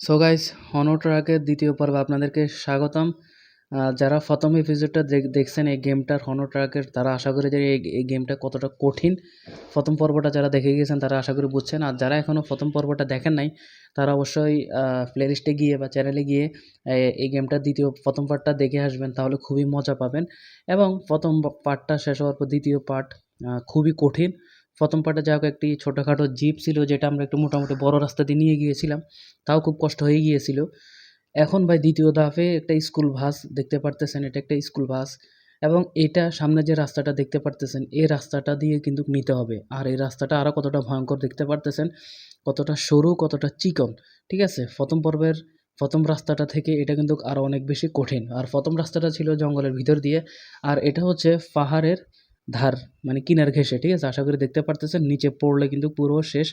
So guys হনো ট্রাকের দ্বিতীয় পর্বে আপনাদেরকে স্বাগতম। যারা প্রথম এপিসোডটা দেখছেন, এই গেমটার হনো ট্রাকের তারা আশা করি যে এই গেমটা কতটা কঠিন। প্রথম পর্বটা যারা দেখে গিয়েছেন, তারা আশা করি বুঝছেন। আর যারা এখনও প্রথম পর্বটা দেখেন নাই, তারা অবশ্যই প্লে লিস্টে গিয়ে বা চ্যানেলে গিয়ে এই গেমটার দ্বিতীয়, প্রথম পার্টটা দেখে আসবেন, তাহলে খুবই মজা পাবেন। এবং প্রথম পার্টটা শেষ হওয়ার পর দ্বিতীয় পার্ট খুবই কঠিন। প্রথম পার্টে যা হোক একটি ছোটোখাটো জিপ ছিল যেটা আমরা একটু মোটামুটি বড় রাস্তা দিয়ে নিয়ে গিয়েছিলাম। তাও খুব কষ্ট হয়ে গিয়েছিল। এখন ভাই দ্বিতীয় ধাপে একটা স্কুল বাস দেখতে পারতেছেন, এটা একটা স্কুল বাস এবং এটা সামনে যে রাস্তাটা দেখতে পারতেছেন, এই রাস্তাটা দিয়ে কিন্তু নিতে হবে। আর এই রাস্তাটা আরও কতটা ভয়ঙ্কর দেখতে পারতেছেন, কতটা সরু, কতটা চিকন, ঠিক আছে? প্রথম পর্বের প্রথম রাস্তাটা থেকে এটা কিন্তু আরও অনেক বেশি কঠিন। আর প্রথম রাস্তাটা ছিল জঙ্গলের ভিতর দিয়ে। আর এটা হচ্ছে পাহাড়ের ধার মানে কিনার ঘেসে ঠিক আছে? আশা করি দেখতে পারতেছেন, নিচে পড়লে কিন্তু পুরো শেষ।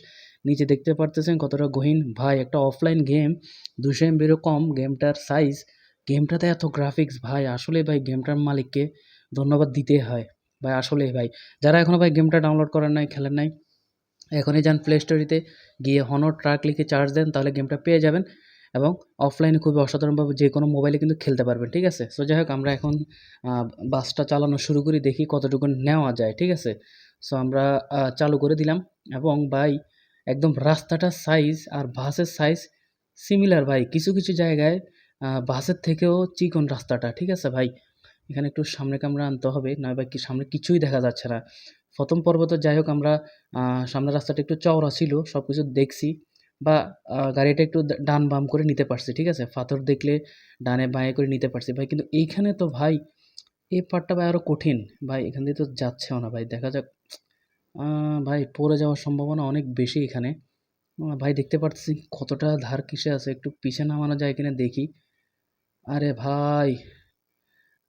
নিচে দেখতে পারতেছেন কতটা গহীন। ভাই, একটা অফলাইন গেম দুশো এমবিরও কম গেমটার সাইজ গেমটাতে এত গ্রাফিক্স ভাই আসলে ভাই গেমটার মালিককে ধন্যবাদ দিতে হয়। ভাই আসলে ভাই। যারা এখনও ভাই গেমটা ডাউনলোড করেন নাই, খেলেন নাই, এখনই যান প্লে স্টোরিতে গিয়ে হনো ট্রাক লিখে চার্জ দেন, তাহলে গেমটা পেয়ে যাবেন। এবং অফলাইনে খুবই অসাধারণভাবে যে কোনো মোবাইলে কিন্তু খেলতে পারবেন, ঠিক আছে? সো যাই হোক আমরা এখন বাসটা চালানো শুরু করি, দেখি কতটুকু নেওয়া যায়, ঠিক আছে? সো আমরা চালু করে দিলাম এবং ভাই, একদম রাস্তাটার সাইজ আর বাসের সাইজ সিমিলার ভাই। কিছু কিছু জায়গায় বাসের থেকেও চিকন রাস্তাটা, ঠিক আছে ভাই? এখানে একটু সামনে ক্যামেরা আনতে হবে না বা কি সামনে কিছুই দেখা যাচ্ছে না। প্রথম পর্ব তো যাই হোক আমরা সামনের রাস্তাটা একটু চওড়া ছিল সব কিছু দেখছি। বা গাড়িটা একটু ডান বাম করে নিতে পারছি, ঠিক আছে? পাথর দেখলে ডানে বাঁয়ে করে নিতে পারছি। ভাই, কিন্তু এইখানে তো ভাই, এই পার্টটা ভাই আরও কঠিন। ভাই, এখান দিয়ে তো যাচ্ছেও না, ভাই। দেখা যাক। ভাই, পড়ে যাওয়ার সম্ভাবনা অনেক বেশি এখানে। ভাই, দেখতে পাচ্ছি কতটা ধার কিসে আছে। একটু পিছে নামানো যায় কিনা দেখি। আরে ভাই,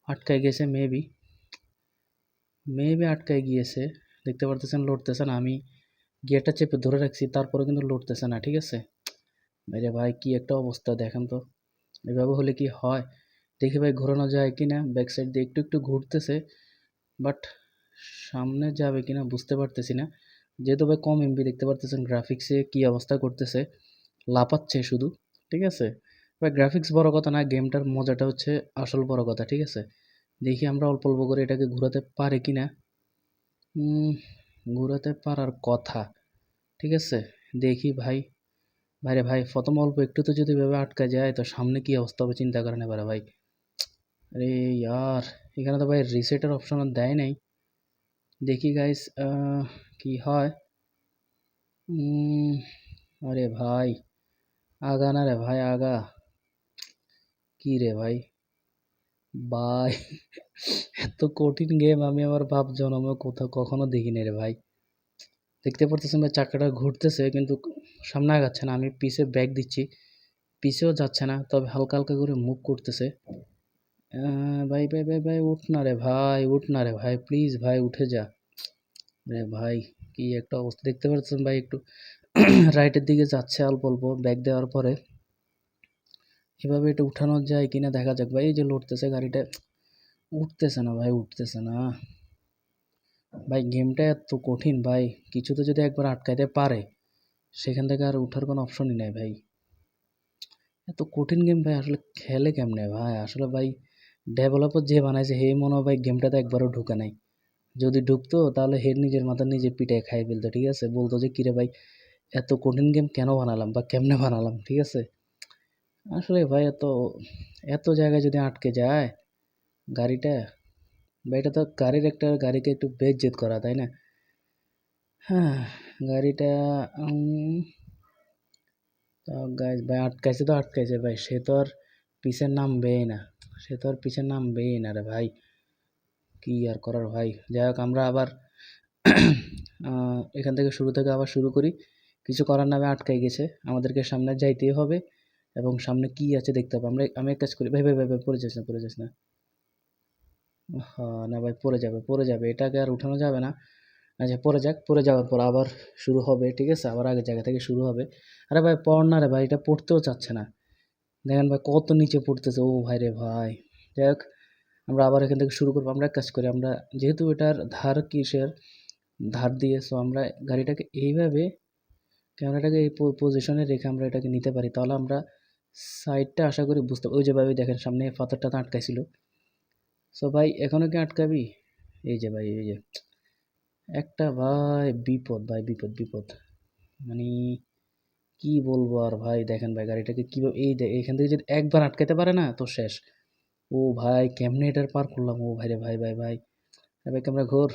আটকায় গেছে মেবি মেবি আটকায় গিয়েছে। দেখতে পারতেছেন, লড়তেছেন। আমি গিয়ারটা চেপে ধরে রাখছি তারপরে কিন্তু লড়তেছে না, ঠিক আছে? আরে ভাই, কি একটা অবস্থা, দেখেন তো। এভাবে হলে কি হয়? দেখি ভাই, ঘোরানো যায় কি না ব্যাক সাইড দিয়ে একটু একটু ঘুরতেছে বাট সামনে যাবে কি না বুঝতে পারতেছি না। যেহেতু ভাই কম এমবি দেখতে পারতেছেন গ্রাফিক্সে কি অবস্থা করতেছে। লাপাচ্ছে শুধু, ঠিক আছে? ভাই গ্রাফিক্স বড় কথা না গেমটার মজাটা হচ্ছে আসল বড় কথা, ঠিক আছে? দেখি আমরা অল্প অল্প করে এটাকে ঘোরাতে পারি কি না ঘোরাতে পারার কথা, ঠিক আছে? দেখি ভাই। ভাইরে ভাই, প্রথম অল্প একটু তো যদি ভেবে আটকা যায়, তো সামনে কি অবস্থা হবে চিন্তা করেন এবারে ভাই। আরে ইয়ার, এখানে তো ভাই রিসেটের অপশন দেয় নাই। দেখি গাইস কি হয়? আরে ভাই, আগা না রে ভাই, আগা। কি রে ভাই? ভাই, এত কঠিন গেম আমি আমার বাপ জন্মে কোথাও কখনো দেখিনি রে ভাই। দেখতে পারতেছেন ভাই, চাকাটা ঘুরতেছে কিন্তু সামনে আগাচ্ছে না। আমি পিছে ব্যাগ দিচ্ছি পিছেও যাচ্ছে না, তবে হালকা হালকা করে মুভ করতেছে। ভাই ভাই ভাই ভাই, উঠ না রে ভাই, উঠ না রে ভাই প্লিজ ভাই, উঠে যা। রে ভাই, কি একটা অবস্থা। দেখতে পাচ্ছেন ভাই, একটু রাইটের দিকে যাচ্ছে অল্প অল্প ব্যাগ দেওয়ার পরে। এভাবে এটা উঠানো যায় কিনা দেখা যাক ভাই, এই যে লড়তেছে গাড়িটা, উঠতেছে না ভাই, উঠতেছে না। ভাই, গেমটা এত কঠিন ভাই, কিছুতে যদি একবার আটকাইতে পারে, সেখান থেকে আর উঠার কোনো অপশনই নাই ভাই। এত কঠিন গেম ভাই, আসলে খেলে কেমনে ভাই? আসলে ভাই ডেভেলপার যে বানাইছে হে মনে হয় ভাই গেমটাতে একবারও ঢুকে নাই। যদি ঢুকতো, তাহলে হে নিজের মাথা নিজে পিঠে খাই ফেলতো, ঠিক আছে? বলতো যে, কিরে ভাই, এত কঠিন গেম কেন বানালাম বা কেমনে বানালাম? ঠিক আছে? আসলে ভাই এত এত জায়গায় যদি আটকে যায় গাড়িটা, বা এটা তো গাড়ির একটা, গাড়িকে একটু বেজ্জেত করা, তাই না? হ্যাঁ গাড়িটা তো গাইজ ভাই আটকাইছে তো আটকাইছে ভাই, সে তো আর পিছের নামবেই না, সে তো আর পিছের নামবেই না রে ভাই। কি আর করার ভাই? যাই হোক, আমরা আবার এখান থেকে শুরু থেকে আবার শুরু করি। কিছু করার নামে আটকাই গেছে, আমাদেরকে সামনে যাইতেই হবে। এবং সামনে কি আছে দেখতে হবে। আমরা, আমি এক কাজ করি, ভাই ভাই ভাই ভাই, পড়ে যাস না, পড়ে যাস না। হ্যাঁ না ভাই, পড়ে যাবে পড়ে যাবে। এটাকে আর উঠানো যাবে না। আচ্ছা পড়ে যাক, পড়ে যাওয়ার পর আবার শুরু হবে, ঠিক আছে? আবার আগের জায়গা থেকে শুরু হবে। আরে ভাই, পড় না রে ভাই, এটা পড়তেও চাচ্ছে না। দেখেন ভাই, কত নিচে পড়তেছে, ও ভাই রে ভাই। হোক, আমরা আবার এখান থেকে শুরু করব। আমরা এক কাজ করি, আমরা যেহেতু এটার ধার কিসের? ধার দিয়ে সো আমরা গাড়িটাকে এইভাবে, ক্যামেরাটাকে এই পজিশনে রেখে আমরা এটাকে নিতে পারি। তাহলে আমরা সাইডটা আশা করি বুঝতে ওই যে ভাই দেখেন সামনে পাথরটা তো আটকাইছিল। সো ভাই এখনও কি আটকাবি? এই যে ভাই এই যে। একটা ভাই বিপদ ভাই বিপদ বিপদ। মানে কি বলব আর ভাই দেখেন ভাই গাড়িটাকে কীভাবে এই এখান থেকে যদি একবার আটকাতে পারে না তো শেষ। ও ভাই কেমনে এটার পার করলাম? ও ভাই রে ভাই ভাই ভাই। ভাই ক্যামেরা ঘোর।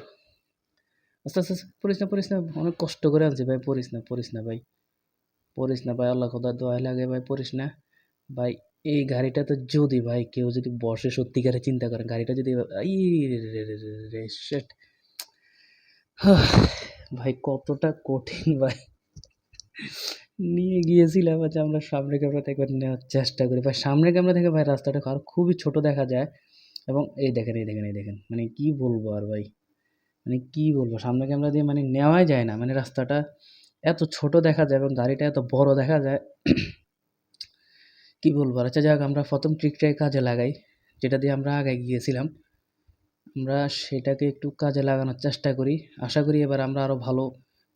আস্তে আস্তে আস্তে, পড়িস না পড়িস না। অনেক কষ্ট করে আনছি ভাই পড়িস না পড়িস না ভাই। পড়িস না ভাই আল্লাহ খোদার দোয়াই লাগে ভাই পড়িস না। ভাই, এই গাড়িটাতে যদি ভাই কেউ যদি বসে সত্যিকারে চিন্তা করে গাড়িটা যদি ভাই কতটা কঠিন ভাই। নিয়ে গিয়েছিলাম আচ্ছা আমরা সামনে ক্যামেরা থেকে নেওয়ার চেষ্টা করি। ভাই সামনে ক্যামেরা থেকে ভাই রাস্তাটা আর খুবই ছোট দেখা যায়। এবং এই দেখেন এই দেখেন এই দেখেন মানে কি বলব আর ভাই মানে কি বলব সামনে ক্যামেরা দিয়ে মানে নেওয়াই যায় না। মানে রাস্তাটা এত ছোট দেখা যায় এবং গাড়িটা এত বড় দেখা যায়। কি বলব আচ্ছা যাক আমরা প্রথম ট্রিকটাই কাজে লাগাই যেটা দিয়ে আমরা আগে গিয়েছিলাম আমরা সেটাকে একটু কাজে লাগানোর চেষ্টা করি আশা করি এবার আমরা আরও ভালো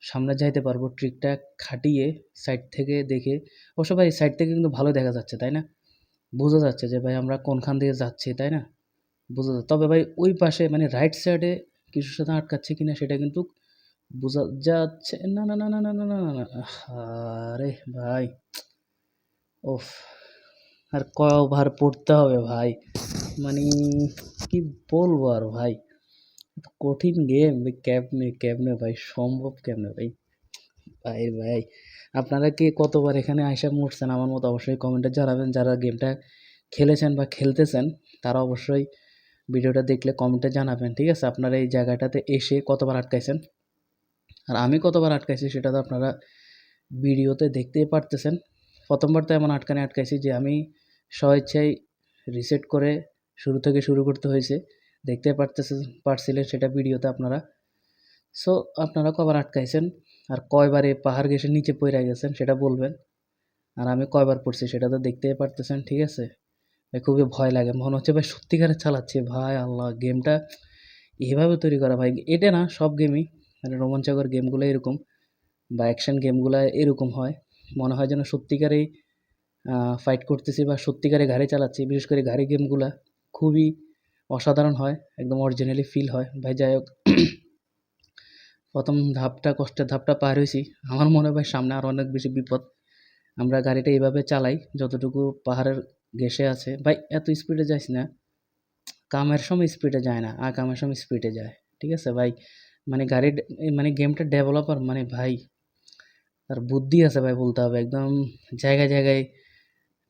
সামনে যাইতে পারব ট্রিকটা খাটিয়ে সাইড থেকে দেখে অবশ্য ভাই সাইড থেকে কিন্তু ভালো দেখা যাচ্ছে তাই না বোঝা যাচ্ছে যে ভাই আমরা কোনখান দিয়ে যাচ্ছি তাই না বোঝা যাচ্ছে তবে ভাই ওই পাশে মানে রাইট সাইডে কিছুর সাথে আটকাচ্ছে কিনা সেটা কিন্তু বোঝা যাচ্ছে না না না না না না না না না আরে ভাই ওফ আর কয়বার পড়তে হবে ভাই। মানে কি বলব আর ভাই? কঠিন গেম কেমনে কেমনে ভাই, সম্ভব কেমনে ভাই? ভাই ভাই, আপনারা কি কতবার এখানে আইসা মরছেন? আমার মতো অবশ্যই কমেন্টে জানাবেন। যারা গেমটা খেলেছেন বা খেলতেছেন, তারা অবশ্যই ভিডিওটা দেখলে কমেন্টে জানাবেন, ঠিক আছে? আপনারা এই জায়গাটাতে এসে কতবার আটকাইছেন? আর আমি কতবার আটকাইছি সেটা তো আপনারা ভিডিওতে দেখতেই পারতেছেন। প্রথমবার তো এমন আটকানে আটকাইছি যে আমি স্বেচ্ছায় রিসেট করে শুরু থেকে শুরু করতে হয়েছে। দেখতে পারতেছেন পারছিলেন সেটা ভিডিওতে আপনারা। সো আপনারা কবার আটকাইছেন? আর কয়বারে পাহাড় ঘেসে নিচে পড়ে গেছেন সেটা বলবেন। আর আমি কয়বার পড়ছি সেটা তো দেখতেই পারতেছেন, ঠিক আছে? ভাই, খুবই ভয় লাগে। মনে হচ্ছে ভাই, সত্যিকারে চালাচ্ছি। ভাই আল্লাহ, গেমটা এভাবে তৈরি করা ভাই, এটা না, সব গেমই মানে রোমাঞ্চকর গেমগুলো এরকম বা অ্যাকশন গেমগুলো এরকম হয়। মনে হয় যেন সত্যিকারেই ফাইট করতেছি বা সত্যিকারে গাড়ি চালাচ্ছি, বিশেষ করে গাড়ি গেমগুলা খুবই অসাধারণ হয়, একদম অরিজিনালি ফিল হয়। ভাই, যাই হোক, প্রথম ধাপটা, কষ্টের ধাপটা পার হয়েছি। আমার মনে হয় সামনে আরও অনেক বেশি বিপদ। আমরা গাড়িটা এইভাবে চালাই, যতটুকু পাহাড়ের ঘেসে আছে। ভাই, এত স্পিডে যাইস না। কামের সময় স্পিডে যায় না, আর কামের সময় স্পিডে যায়। ঠিক আছে, ভাই? মানে গাড়ির মানে গেমটা ডেভেলপার মানে ভাই তার বুদ্ধি আছে ভাই বলতে হবে। একদম জায়গায় জায়গায়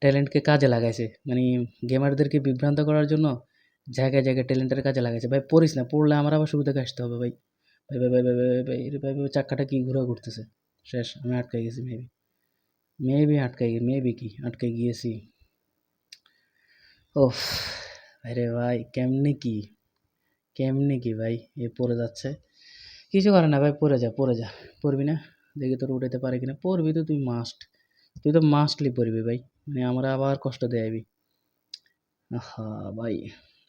ট্যালেন্টকে কাজে লাগাইছে। মানে গেমারদেরকে বিভ্রান্ত করার জন্য জায়গায় জায়গায় ট্যালেন্টের কাজে লাগাইছে। ভাই পড়িস না, পড়লে আমার আবার শুরু থেকে আসতে হবে ভাই। ভাই ভাই ভাই ভাই ভাই ভাই ভাই ভাই চাক্কাটা কী ঘুরে ঘুরতেছে? শেষ, আমি আটকে গেছি মেবি মেবি আটকে মেবি কি? আটকে গিয়েছি। ওফ, আরে ভাই, কেমনে কি? কেমনে কি ভাই? এ পড়ে যাচ্ছে। কিছু করে না ভাই, পড়ে যা পড়ে যা। পড়বি না? দেখি তোর উঠাতে পারে কিনা। পড়বি তো তুই মাস্ট তুই তো মাস্টলি পড়বি ভাই। মানে আমরা আবার কষ্ট দেয়াবি হা ভাই,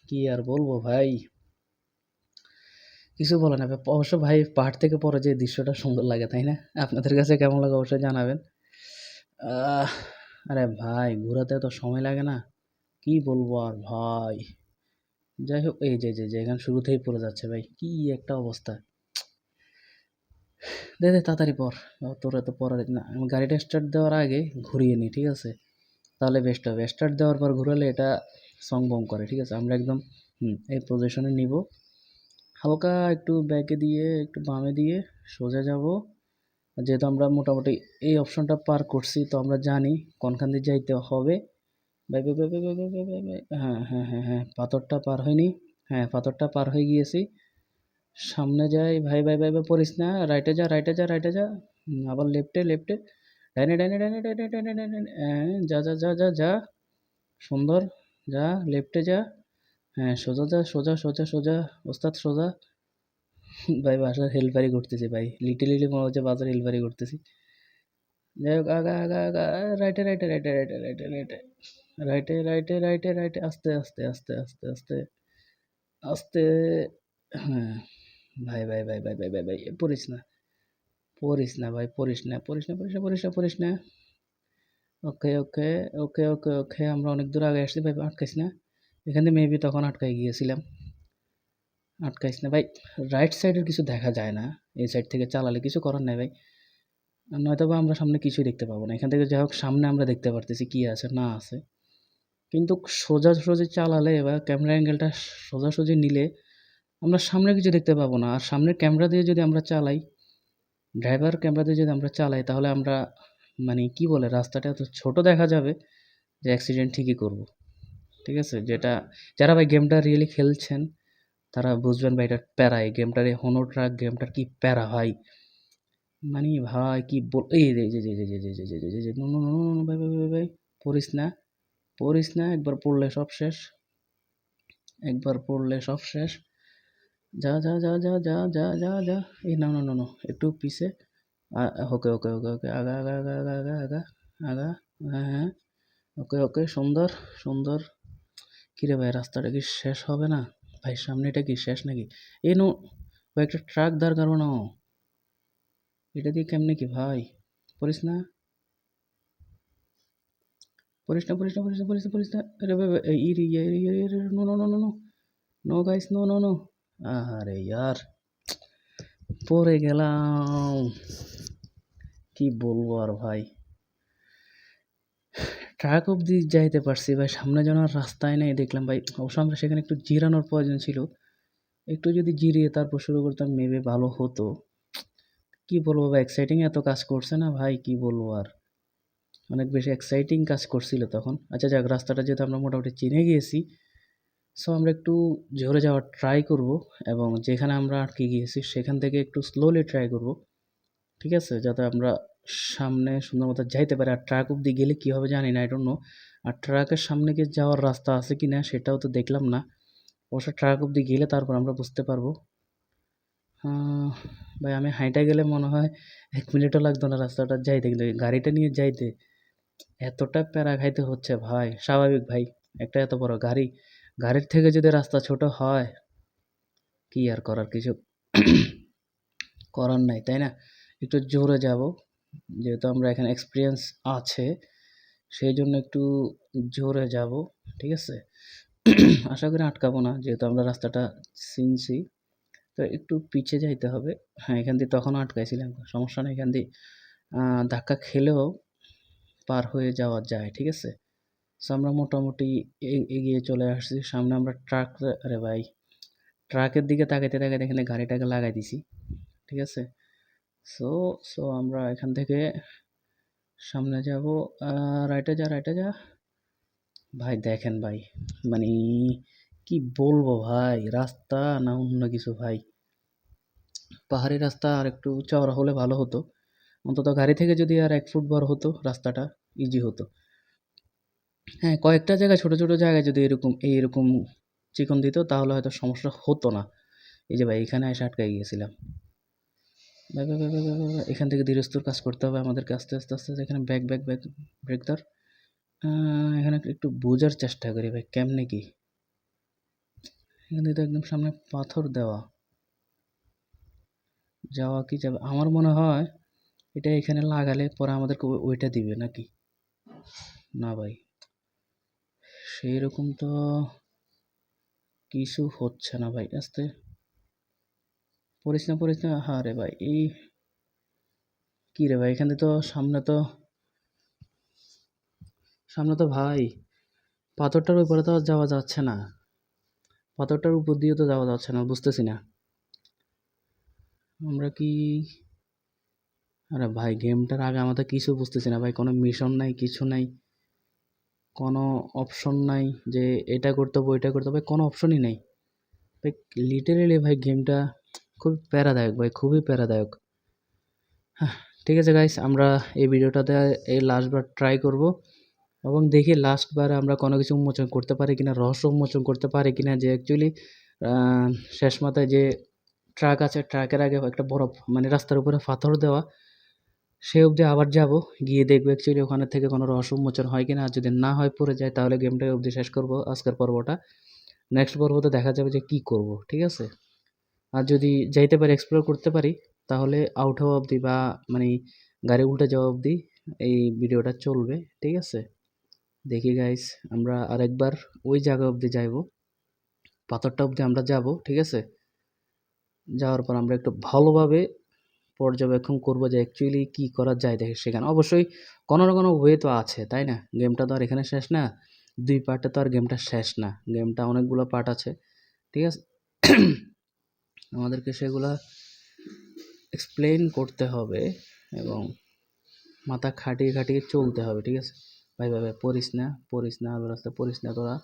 কি আর বলব ভাই? কিছু বলে না অবশ্য ভাই পাহাড় থেকে পরে যে দৃশ্যটা সুন্দর লাগে, তাই না? আপনাদের কাছে কেমন লাগে অবশ্যই জানাবেন। আরে ভাই, ঘোরাতে তো সময় লাগে না। কি বলব আর ভাই? যাই হোক এই যে যে, এখানে শুরুতেই পড়ে যাচ্ছে ভাই। কি একটা অবস্থা। দে তাড়াতাড়ি পর তোর এত পড়ার না আমি গাড়িটা স্টার্ট দেওয়ার আগে ঘুরিয়ে নিই ঠিক আছে তাহলে বেস্ট হবে স্টার্ট দেওয়ার পর ঘুরালে এটা সংবম করে ঠিক আছে আমরা একদম এই পজিশনে নিব হালকা একটু ব্যাকে দিয়ে একটু বামে দিয়ে সোজা যাব যেহেতু আমরা মোটামুটি এই অপশনটা পার করছি তো আমরা জানি কোনখান দিয়ে যাইতে হবে হ্যাঁ হ্যাঁ হ্যাঁ হ্যাঁ পাথরটা পার হয়নি হ্যাঁ পাথরটা পার হয়ে গিয়েছি সামনে যাই ভাই ভাই ভাই ভাই পড়িস না রাইটে যা রাইটে যা রাইটে যা আবার লেফটে লেফটে ডাইনে ডাইনে ডাইনে ডাইনে ডাইনে ডাইনে হ্যাঁ যা যা যা যা যা সুন্দর যা লেফটে যা হ্যাঁ সোজা যা সোজা সোজা সোজা ওস্তাদ সোজা ভাই বাসার হেলপারি করতেছি ভাই লিটিলিলি মনে হচ্ছে বাসার হেলপারি করতেছি যাই হোক আগা আগা আগা রাইটে রাইটে রাইটে রাইটে রাইটে রাইটে রাইটে রাইটে রাইটে রাইটে আস্তে আস্তে আস্তে আস্তে আস্তে আস্তে হ্যাঁ ভাই ভাই ভাই ভাই ভাই ভাই ভাই পড়িস না পড়িস না ভাই পড়িস না পড়িস না পড়িস না পড়িস না পড়িস না ওকে, ওকে, ওকে, ওকে, ওকে। আমরা অনেক দূর আগে আসছি ভাই আটকাইস না। এখান এখানে মেবি তখন আটকায় গিয়েছিলাম। আটকাইস না ভাই। রাইট সাইডের কিছু দেখা যায় না। এই সাইড থেকে চালালে কিছু করার নাই ভাই। নয়তোবা আমরা সামনে কিছুই দেখতে পাবো না। এখান থেকে যাই হোক সামনে আমরা দেখতে পারতেছি কি আছে না আছে। কিন্তু সোজাসুজি চালালে বা ক্যামেরা অ্যাঙ্গেলটা সোজাসুজি নিলে আমরা সামনে কিছু দেখতে পাবো না। আর সামনের ক্যামেরা দিয়ে যদি আমরা চালাই, ড্রাইভার ক্যামেরা দিয়ে যদি আমরা চালাই তাহলে আমরা মানে কি বলে রাস্তাটা এত ছোট দেখা যাবে যে অ্যাক্সিডেন্ট ঠিকই করব। ঠিক আছে? যেটা যারা ভাই গেমটা রিয়েলি খেলছেন তারা বুঝবেন ভাই এটার প্যারা। এই গেমটার এই হনো ট্রাক গেমটার কি প্যারা ভাই। মানে ভাই কি বল এই যে, যে, যে, যে, যে, যে, যে, যে, যে, ভাই, ভাই, ভাই, ভাই, পড়িস না, পড়িস না। একবার পড়লে সব শেষ। একবার পড়লে সব শেষ। যা, যা, যা, যা, যা, যা, যা, যা। এই না, না, না, একটু পিছে। ওকে, ওকে, ওকে, ওকে। আগা, আগা, আগা, আগা, আগা, আগা, আগা। হ্যাঁ, হ্যাঁ। ওকে, ওকে। সুন্দর, সুন্দর। কিরে ভাই রাস্তাটা কি শেষ হবে না? ভাই সামনে এটা কি শেষ নাকি? এ নো ভাই একটা ট্রাক দাঁড় না এটা দিয়ে কেমনে কি ভাই? পড়িস না? পড়িস না, পড়িস না, পড়িস না, পড়িস না, পড়িস না। ভাই, ভাই, রে, no, no, no, no, no. No guys, no, no, no. আহারে ইয়ার! পরে গেলাম। কি বলব আর ভাই। ট্রাক অব্দি যাইতে পারছি ভাই। সামনে যেন আর রাস্তায় নেই দেখলাম ভাই। অবশ্য আমরা সেখানে একটু জিরানোর প্রয়োজন ছিল। একটু যদি জিরিয়ে তারপর শুরু করতাম মেবি ভালো হতো। কি বলব ভাই এক্সাইটিং এত কাজ করছে না ভাই, কি বলব আর। অনেক বেশি এক্সাইটিং কাজ করছিল তখন। আচ্ছা যাক, রাস্তাটা যেহেতু আমরা মোটামুটি চিনে গিয়েছি। সো আমরা একটু জোরে যাওয়ার ট্রাই করব এবং যেখানে আমরা আটকে গিয়েছি সেখান থেকে একটু স্লোলি ট্রাই করব। ঠিক আছে? যাতে আমরা সামনে সুন্দর মতো যাইতে পারি। আর ট্রাক অব্দি গেলে কি হবে জানি না, নো। আর ট্রাকের সামনে গিয়ে যাওয়ার রাস্তা আছে কি না সেটাও তো দেখলাম না। অবশ্য ট্রাক অব্দি গেলে তারপর আমরা বুঝতে পারব। ভাই আমি হাইটা গেলে মনে হয় এক মিনিটও লাগতো না রাস্তাটা যাইতে। কিন্তু গাড়িটা নিয়ে যাইতে এতটা প্যারা খাইতে হচ্ছে ভাই। স্বাভাবিক ভাই। একটা এত বড় গাড়ি। গাড়ির থেকে যদি রাস্তা ছোট হয়, কি আর করার কিছু করার নাই, তাই না? একটু জোরে যাব যেহেতু আমরা এখানে এক্সপিরিয়েন্স আছে, সেই জন্য একটু জোরে যাব ঠিক আছে? আশা করি আটকাবো না যেহেতু আমরা রাস্তাটা চিনছি। তো একটু পিছে যাইতে হবে। হ্যাঁ, এখান দিয়ে তখনও আটকাইছিলাম। সমস্যা নেই এখান দিয়ে ধাক্কা খেলেও পার হয়ে যাওয়া যায়। ঠিক আছে? সো আমরা মোটামুটি এগিয়ে চলে আসছি। সামনে আমরা ট্রাক আরে ভাই! ট্রাকের দিকে তাকাইতে, তাকাইতে এখানে গাড়িটাকে লাগাই দিছি। ঠিক আছে? সো, সো আমরা এখান থেকে সামনে যাব রাইটে যা, রাইটে যা। ভাই দেখেন ভাই, মানে কি বলব ভাই? রাস্তা না অন্য কিছু ভাই। পাহাড়ি রাস্তা আর একটু চওড়া হলে ভালো হতো। অন্তত গাড়ি থেকে যদি আর এক ফুট বড় হতো রাস্তাটা ইজি হতো। হ্যাঁ, কয়েকটা জায়গায় ছোট, ছোট জায়গায় যদি এরকম এই এরকম চিকন দিত তাহলে হয়তো সমস্যা হতো না। এই যে ভাই এখানে এসে আটকায় গিয়েছিলাম। এখান থেকে ধীরস্থির কাজ করতে হবে আমাদেরকে আস্তে, আস্তে, আস্তে, আস্তে এখানে ব্যাক, ব্যাক, ব্যাক ব্রেক ধর। এখানে একটু বোঝার চেষ্টা করি ভাই কেমনে কি? এখানে তো একদম সামনে পাথর দেওয়া। যাওয়া কি যাবে? আমার মনে হয় এটা এখানে লাগালে পরে আমাদেরকে ওইটা দিবে নাকি? না ভাই। সেইরকম তো কিছু হচ্ছে না ভাই। আস্তে। পড়িস না, পড়িস না। আহারে ভাই! এই কিরে ভাই এখানে তো সামনে তো সামনে তো ভাই পাথরটার উপরে তো যাওয়া যাচ্ছে না। পাথরটার উপর দিয়ে তো যাওয়া যাচ্ছে না বুঝতেছি না। আমরা কি আরে ভাই গেমটার আগে আমাদের কিছু বুঝতেছি না ভাই। কোনো মিশন নাই, কিছু নাই। কোনো অপশন নাই যে এটা করতে হবে, ওইটা করতে হবে। কোনো অপশনই নেই ভাই লিটারেলি ভাই গেমটা খুব প্যারাদায়ক ভাই, খুবই প্যারাদায়ক। হ্যাঁ ঠিক আছে গাইস আমরা এই ভিডিওটাতে এই লাস্ট বার ট্রাই করব এবং দেখি লাস্ট বার আমরা কোনো কিছু উন্মোচন করতে পারি কিনা, রহস্য উন্মোচন করতে পারি কিনা যে অ্যাকচুয়ালি শেষ মাথায় যে ট্রাক আছে ট্রাকের আগে একটা বড় মানে রাস্তার উপরে পাথর দেওয়া। সে অবধি আবার যাব। গিয়ে দেখব অ্যাকচুয়ালি ওখানে থেকে কোনো রহস্য উন্মোচন হয় কিনা। আর যদি না হয় পড়ে যায়, তাহলে গেমটা এই অবধি শেষ করব আজকের পর্বটা। নেক্সট পর্বতে দেখা যাবে যে কি করব। ঠিক আছে? আর যদি যাইতে পারি এক্সপ্লোর করতে পারি, তাহলে আউট হওয়া অবধি বা মানে গাড়ি উল্টে যাওয়া অবধি এই ভিডিওটা চলবে, ঠিক আছে দেখি গাইস আমরা আরেকবার ওই জায়গা অবধি যাইব পাথরটা অবধি আমরা যাব, ঠিক আছে যাওয়ার পর আমরা একটু ভালোভাবে পর্যবেক্ষণ করব যে অ্যাকচুয়ালি কি করা যায় দেখে সেখানে অবশ্যই কোনো না কোনো ওয়ে তো আছে তাই না গেমটা তো আর এখানে শেষ না দুই পার্টে তো আর গেমটা শেষ না গেমটা অনেকগুলো পার্ট আছে ঠিক আছে আমাদেরকে সেগুলা এক্সপ্লেন করতে হবে এবং মাথা খাটিয়ে খাটিয়ে চলতে হবে ঠিক আছে ভাই ভাই ভাই পড়িস না পড়িস না আলো রাস্তা পড়িস না তোরা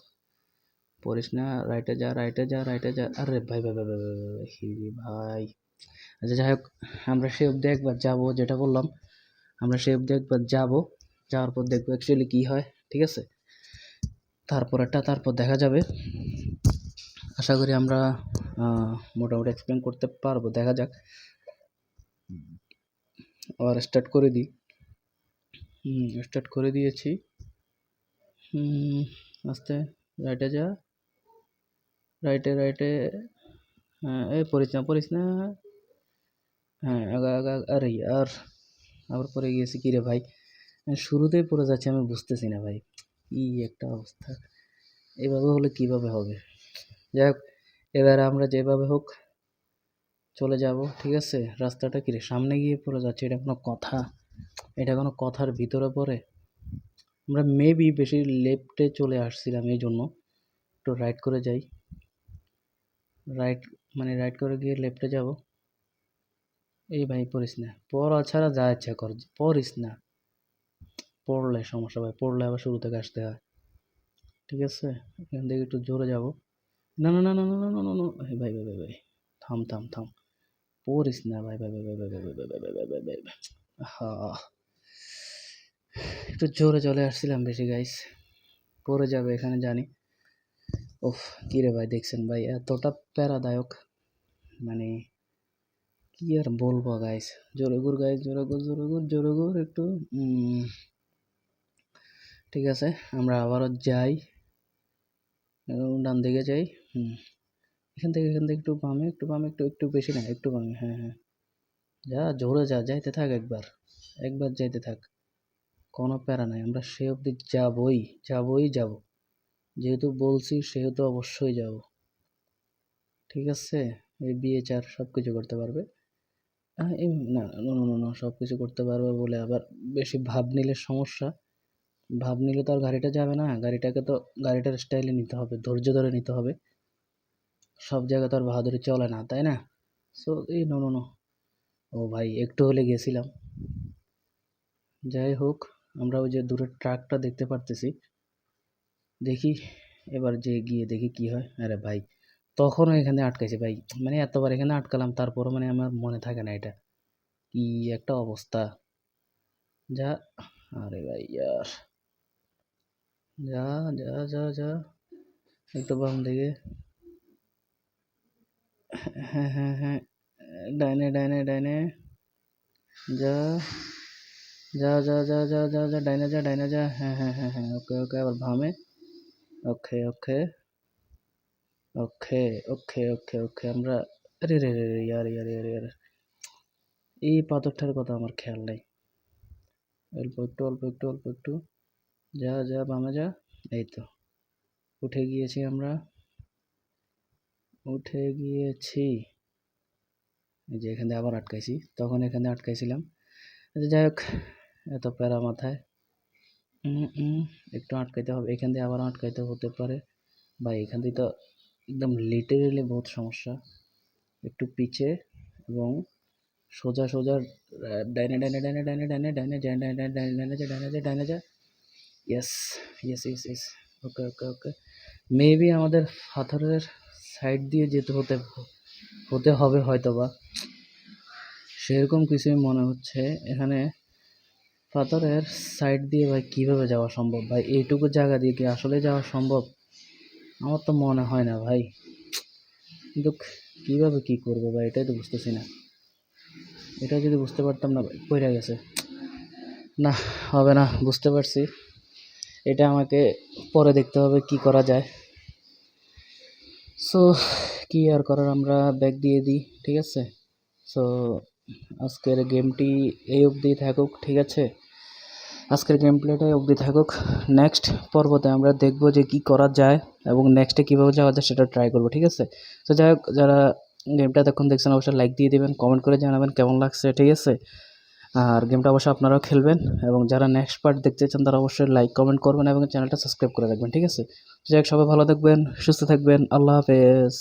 পড়িস না রাইটে যা রাইটে যা রাইটে যা আরে ভাই ভাই ভাই ভাই ভাই ভাই ভাই আচ্ছা যাই হোক, আমরা সে অবধি একবার যাব, যেটা বললাম, আমরা সে অবধি একবার যাব, যাওয়ার পর দেখব অ্যাকচুয়ালি কী হয়, ঠিক আছে? তারপরেরটা তারপর দেখা যাবে। আশা করি আমরা মোটামুটি এক্সপ্লেন করতে পারব, দেখা যাক। আবার স্টার্ট করে দিই। স্টার্ট করে দিয়েছি। আস্তে রাইটে যা। রাইটে রাইটে এই পড়িস না পড়িস না। হ্যাঁ আরে আর, আবার পরে গিয়েছি কি রে ভাই? শুরুতেই পড়ে যাচ্ছে, আমি বুঝতেছি না ভাই। কি একটা অবস্থা। এভাবে হলে কীভাবে হবে? যাই হোক, এবারে আমরা যেভাবে হোক চলে যাব, ঠিক আছে? রাস্তাটা কিরে সামনে গিয়ে পড়ে যাচ্ছে, এটা কোনো কথা? এটা কোনো কথার ভিতরে পড়ে? আমরা মেবি বেশি লেফটে চলে আসছিলাম এই জন্য। একটু রাইট করে যাই। রাইট মানে রাইট করে গিয়ে লেফটে যাব। এই ভাই পড়িস না পড়া ছাড়া যা ইচ্ছা কর পড়িস না পড়লে সমস্যা ভাই পড়লে আবার শুরু থেকে আসতে হয় ঠিক আছে এখান থেকে একটু জোরে যাব না না না না না না না না ভাই ভাই ভাই ভাই থাম থাম থাম পড়িস না ভাই ভাই ভাই ভাই ভাই ভাই ভাই ভাই ভাই ভাই ভাই ভাই ভাই হা একটু জোরে চলে আসছিলাম বেশি গাইস পড়ে যাবে এখানে জানি ওফ কি রে ভাই দেখছেন ভাই এতটা প্যারাদায়ক মানে কি আর বলব গাইস জোরে গুর গাইস জোরে গুর জোরে গুর জোরে গুর একটু ঠিক আছে, আমরা আবারও যাই। ডান দিকে যাই, হুম। এখান থেকে এখান থেকে একটু বামে একটু বামে, একটু একটু বেশি না, একটু বামে হ্যাঁ হ্যাঁ। যা, জোরে যা, যাইতে থাক একবার একবার যাইতে থাক। কোনো প্যারা নাই, আমরা সে অবধি যাবই যাবই যাব। যেহেতু বলছি, সেহেতু অবশ্যই যাব। ঠিক আছে? এই বিয়ে চার সব কিছু করতে পারবে। এই না না না সব কিছু করতে পারবে বলে আবার বেশি ভাব নিলে সমস্যা। ভাব নিলে তো আর গাড়িটা যাবে না, গাড়িটাকে তো, গাড়িটার স্টাইলে নিতে হবে, ধৈর্য ধরে নিতে হবে। সব জায়গায় তো আর বাহাদুরি চলে না, তাই না? সো এই নো নো। ও ভাই, একটু হলে গেছিলাম। যাই হোক, আমরা ওই যে দূরের ট্রাকটা দেখতে পারতেছি। দেখি, এবার যে গিয়ে দেখি কি হয়। আরে ভাই তখনও এখানে আটকাইছে, ভাই। মানে এতবার এখানে আটকালাম, তারপরও মানে আমার মনে থাকে না এটা। কি একটা অবস্থা। যা, আরে ভাই ইয়ার। যা যা যা যা। একটু বাম দিকে। হ্যাঁ হ্যাঁ হ্যাঁ। ডাইনে ডাইনে ডাইনে। যা। যা যা যা যা যা যা, ডাইনে যা ডাইনে যা। হ্যাঁ হ্যাঁ হ্যাঁ হ্যাঁ। ওকে ওকে, আবার ভামে ওকে ওকে। ওকে ওকে ওকে ওকে, আমরা আরে রে রে ইয়ার ইয়ার ইয়ার ইয়ার এই পাথরটার কথা আমার খেয়াল নাই। অল্প একটু অল্প একটু অল্প একটু। যা যা, বামে যা। এই তো। উঠে গিয়েছি আমরা। উঠে গিয়েছি। এই যে এখানে আবার আটকাইছি। তখন এখানে আটকাইছিলাম। আচ্ছা যাই হোক, এত প্যারা মাথায়। একটু আটকাইতে হবে। এখান দিয়ে আবার আটকাইতে হতে পারে। বা এখান দিয়ে তো একদম লিটারেলি বহুত সমস্যা একটু পিছে এবং সোজা সোজা ডাইনে ডাইনে ডাইনে ডাইনে ডাইনে ডাইনে ডাইনে ডাইনে ডাইনে ডাইনে যা ডাইনে যা ডাইনে যা yes yes yes yes okay okay okay maybe আমাদের পাথরের সাইড দিয়ে যেতে হতে হতে হবে হয়তো বা সেরকম কিছুই মনে হচ্ছে এখানে পাথরের সাইড দিয়ে ভাই কীভাবে যাওয়া সম্ভব ভাই এইটুকু জায়গা দিয়ে কি আসলে যাওয়া সম্ভব আমার তো মনে হয় না ভাই। কিন্তু কীভাবে কী করব ভাই, এটাই তো বুঝতেছি না। এটা যদি বুঝতে পারতাম না ভাই পড়ে গেছে। না, হবে না, বুঝতে পারছি। এটা আমাকে পরে দেখতে হবে কি করা যায়। সো কি আর করার আমরা ব্যাক দিয়ে দিই, ঠিক আছে? সো আজকের গেমটি এই অবধি থাকুক, ঠিক আছে? আজকের গেম প্লেটাই অবধি থাকুক। নেক্সট পর্বতে আমরা দেখব যে কি করা যায় এবং নেক্সটে কীভাবে যাওয়া যায় সেটা ট্রাই করব, ঠিক আছে? তো যাই হোক, যারা গেমটা এতক্ষণ দেখছেন অবশ্যই লাইক দিয়ে দেবেন কমেন্ট করে জানাবেন কেমন লাগছে, ঠিক আছে? আর গেমটা অবশ্যই আপনারাও খেলবেন এবং যারা নেক্সট পার্ট দেখতে চান তারা অবশ্যই লাইক কমেন্ট করবেন এবং চ্যানেলটা সাবস্ক্রাইব করে রাখবেন, ঠিক আছে? যাই হোক, সবাই ভালো থাকবেন, সুস্থ থাকবেন, আল্লাহ হাফেজ।